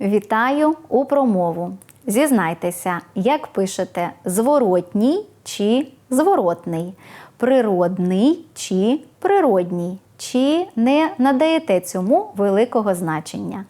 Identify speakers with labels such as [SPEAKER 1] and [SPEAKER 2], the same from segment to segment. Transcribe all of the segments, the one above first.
[SPEAKER 1] Вітаю у промову. Зізнайтеся, як пишете зворотній чи зворотний, природний чи природній, чи не надаєте цьому великого значення.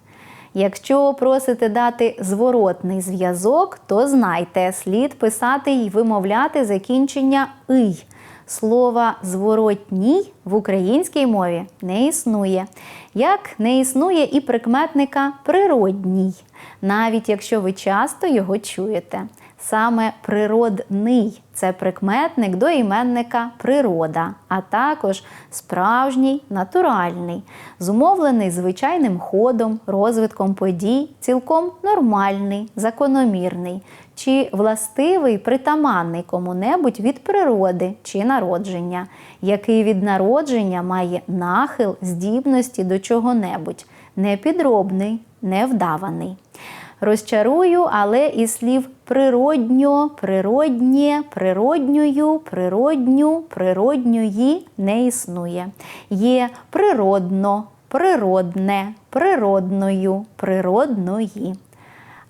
[SPEAKER 1] Якщо просите дати зворотний зв'язок, то знайте, слід писати й вимовляти закінчення ий. Слова зворотній в українській мові не існує, як не існує і прикметника природній, навіть якщо ви часто його чуєте. Саме природний це прикметник до іменника природа, а також справжній натуральний, зумовлений звичайним ходом, розвитком подій, цілком нормальний, закономірний, чи властивий притаманний кому-небудь від природи чи народження, який від народження має нахил здібності до чого-небудь, непідробний, невдаваний. Розчарую, але і слів природньо, природнє, природньою, природню, природньої не існує. Є природно, природне, природною, природної.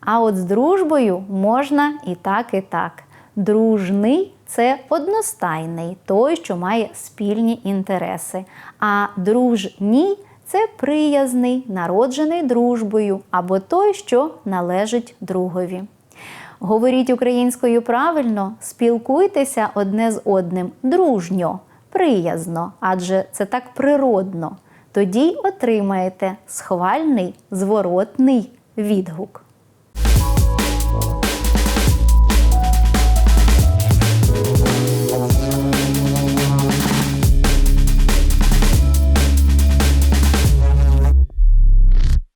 [SPEAKER 1] А от з дружбою можна і так, і так. Дружний це одностайний, той, що має спільні інтереси. А дружній це приязний, народжений дружбою, або той, що належить другові. Говоріть українською правильно, спілкуйтеся одне з одним дружньо, приязно, адже це так природно. Тоді отримаєте схвальний зворотний відгук.